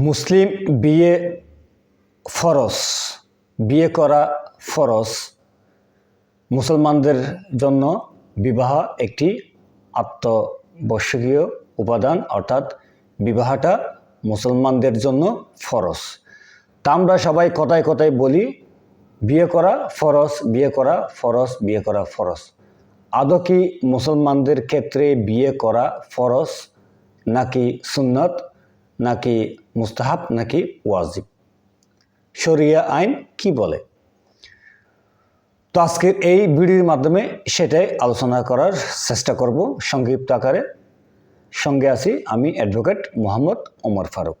মুসলিম বিয়ে ফরজ, বিয়ে করা ফরজ মুসলমানদের জন্য বিবাহ একটি আত্মবশ্যকীয় উপাদান, অর্থাৎ বিবাহটা মুসলমানদের জন্য ফরজ। তা আমরা সবাই কথায় কথায় বলি, বিয়ে করা ফরজ, বিয়ে করা ফরজ, বিয়ে করা ফরজ। আদৌ কি মুসলমানদের ক্ষেত্রে বিয়ে করা ফরজ, নাকি সুন্নত, নাকি মুস্তাহাব নাকি ওয়াজিব? শরিয়া আইন কি বলে? তো আজকের এই ভিডিওর মাধ্যমে সেটাই আলোচনা করার চেষ্টা করব সংক্ষিপ্ত আকারে। সঙ্গে আছি আমি অ্যাডভোকেট মোহাম্মদ ওমর ফারুক।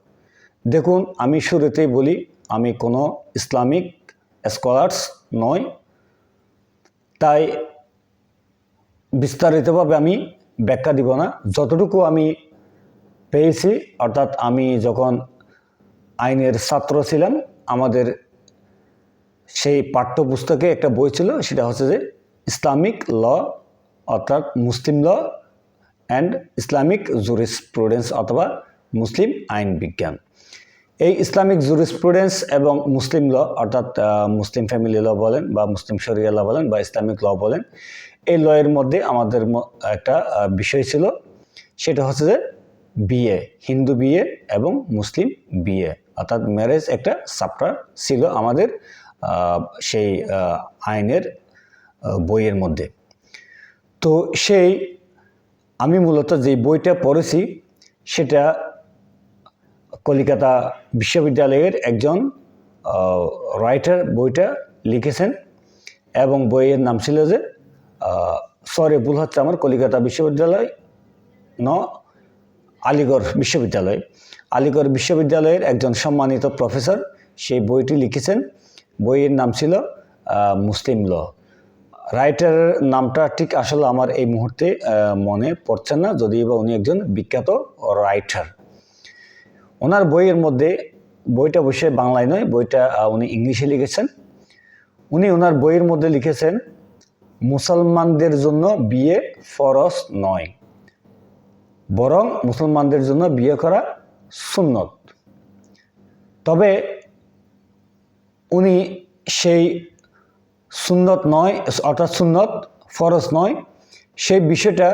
দেখুন, আমি শুরুতেই বলি, আমি কোনো ইসলামিক স্কলার্স নয় তাই বিস্তারিতভাবে আমি ব্যাখ্যা দিব না। যতটুকু আমি পেয়েছি, অর্থাৎ আমি যখন আইনের ছাত্র ছিলাম। আমাদের সেই পাঠ্যপুস্তকে একটা বই ছিল, সেটা হচ্ছে যে ইসলামিক ল, অর্থাৎ Muslim law and Islamic jurisprudence অথবা মুসলিম আইন বিজ্ঞান। এই ইসলামিক জুরিসপ্রুডেন্স এবং মুসলিম ল, অর্থাৎ মুসলিম ফ্যামিলি ল বলেন বা মুসলিম শরিয়া ল বলেন বা ইসলামিক ল বলেন, এই লয়ের মধ্যে আমাদের একটা বিষয় ছিল, সেটা হচ্ছে যে বিয়ে হিন্দু বিয়ে এবং মুসলিম বিয়ে অর্থাৎ ম্যারেজ একটা চাপ্টার ছিল আমাদের সেই আইনের বইয়ের মধ্যে। তো সেই আমি মূলত যে বইটা পড়েছি, সেটা কলিকাতা বিশ্ববিদ্যালয়ের একজন রাইটার বইটা লিখেছেন এবং বইয়ের নাম ছিল যে সরে ভুল হচ্ছে আমার কলিকাতা বিশ্ববিদ্যালয় ন আলিগড় বিশ্ববিদ্যালয়। আলিগড় বিশ্ববিদ্যালয়ের একজন সম্মানিত প্রফেসর, সেই বইটি লিখেছেন। বইয়ের নাম ছিল মুসলিম ল। রাইটারের নামটা ঠিক আসলে আমার এই মুহূর্তে মনে পড়ছে না, যদিও বা উনি একজন বিখ্যাত রাইটার। ওনার বইয়ের মধ্যে, বইটা বসে বাংলায় নয়, বইটা উনি ইংলিশে লিখেছেন। উনি ওনার বইয়ের মধ্যে লিখেছেন, মুসলমানদের জন্য বিয়ে ফরজ নয়। বরং মুসলমানদের জন্য বিয়ে করা সুন্নত। তবে উনি সেই সুন্নত নয়, অর্থাৎ সুন্নত ফরজ নয়, সেই বিষয়টা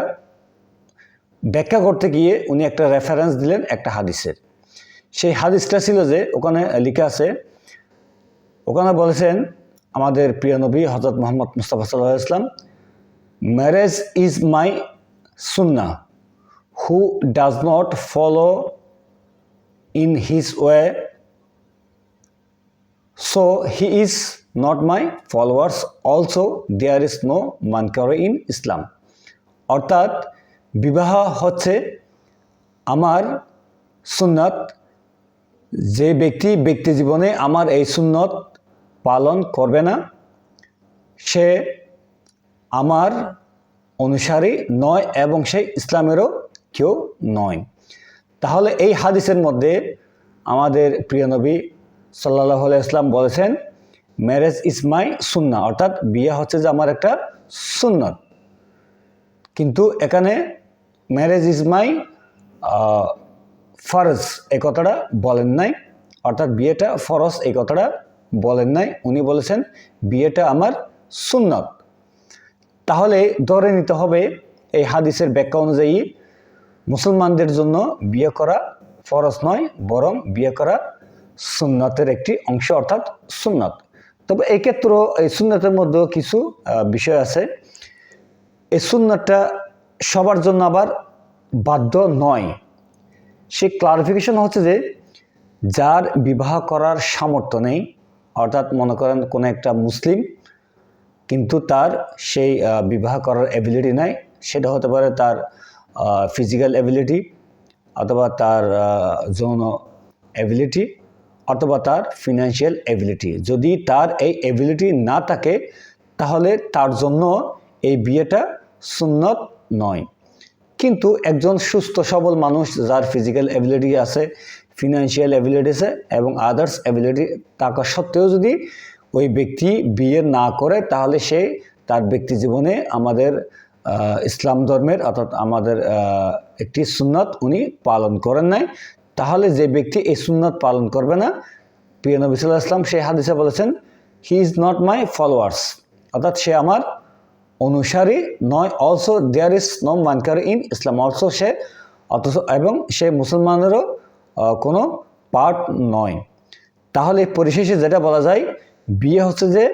ব্যাখ্যা করতে গিয়ে উনি একটা রেফারেন্স দিলেন একটা হাদিসের। সেই হাদিসটা ছিল যে ওখানে লেখা আছে, ওখানে বলেছেন আমাদের প্রিয় নবী হজরত মোহাম্মদ মুস্তাফা সাল্লাহ ইসলাম marriage is my Sunnah who does not follow in his way so he is not my followers also there is no Mankar in Islam অর্থাৎ, বিবাহ হচ্ছে আমার সুন্নাত। যে ব্যক্তি ব্যক্তি জীবনে আমার এই সুন্নত পালন করবে না, সে আমার অনুসারী নয় এবং সে ইসলামেরও কেউ নয়। তাহলে এই হাদিসের মধ্যে আমাদের প্রিয় নবী সাল্লাহ ইসলাম বলেছেন ম্যারেজ ইজ মাই সুন্না অর্থাৎ বিয়ে হচ্ছে যে আমার একটা সুন্নত। কিন্তু এখানে ম্যারেজ ইজ মাই ফরজ এই কথাটা বলেন নাই। অর্থাৎ বিয়েটা ফরজ এই কথাটা বলেন নাই। উনি বলেছেন, বিয়েটা আমার সুন্নত। তাহলে ধরে নিতে হবে এই হাদিসের ব্যাখ্যা অনুযায়ী মুসলমানদের জন্য বিয়ে করা ফরজ নয়, বরং বিয়ে করা সুন্নতের একটি অংশ অর্থাৎ সুন্নত। তবে এই ক্ষেত্রে এই সুন্নতের মধ্যেও কিছু বিষয় আছে। এই সুন্নতটা সবার জন্য আবার বাধ্য নয়। সে ক্লারিফিকেশন হচ্ছে যে, যার বিবাহ করার সামর্থ্য নেই, অর্থাৎ মনে করেন কোনো একটা মুসলিম, কিন্তু তার সেই বিবাহ করার অ্যাবিলিটি নাই, সেটা হতে পারে তার ফিজিক্যাল অ্যাবিলিটি অথবা তার যৌন অ্যাবিলিটি অথবা তার ফিনান্সিয়াল অ্যাবিলিটি যদি তার এই অ্যাবিলিটি না থাকে, তাহলে তার জন্য এই বিয়েটা সুন্নত নয়। কিন্তু একজন সুস্থ, সবল মানুষ যার ফিজিক্যাল অ্যাবিলিটি আছে ফিনান্সিয়াল অ্যাবিলিটি আছে এবং আদার্স অ্যাবিলিটি থাকা সত্ত্বেও যদি ওই ব্যক্তি বিয়ে না করে, তাহলে সে তার ব্যক্তি জীবনে আমাদের ইসলাম ধর্মের, অর্থাৎ আমাদের একটি সুন্নত উনি পালন করেন নাই। তাহলে যে ব্যক্তি এই সুন্নাত পালন করবে না, প্রিয় নবী সাল্লাহ ইসলাম সেই হাদিসে বলেছেন he is not my followers অর্থাৎ সে আমার অনুসারী নয় also there is no Mankar in Islam also সে, অথচ এবং সে মুসলমানেরও কোনো পার্ট নয়। তাহলে পরিশেষে যেটা বলা যায়, বিয়ে হচ্ছে যে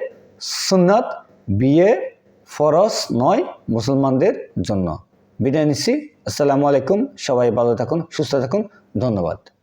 সুন্নাত, বিয়ে ফরজ নয় মুসলমানদের জন্য। বিদায় নিচ্ছি। আসসালামু আলাইকুম। সবাই ভালো থাকুন সুস্থ থাকুন। ধন্যবাদ।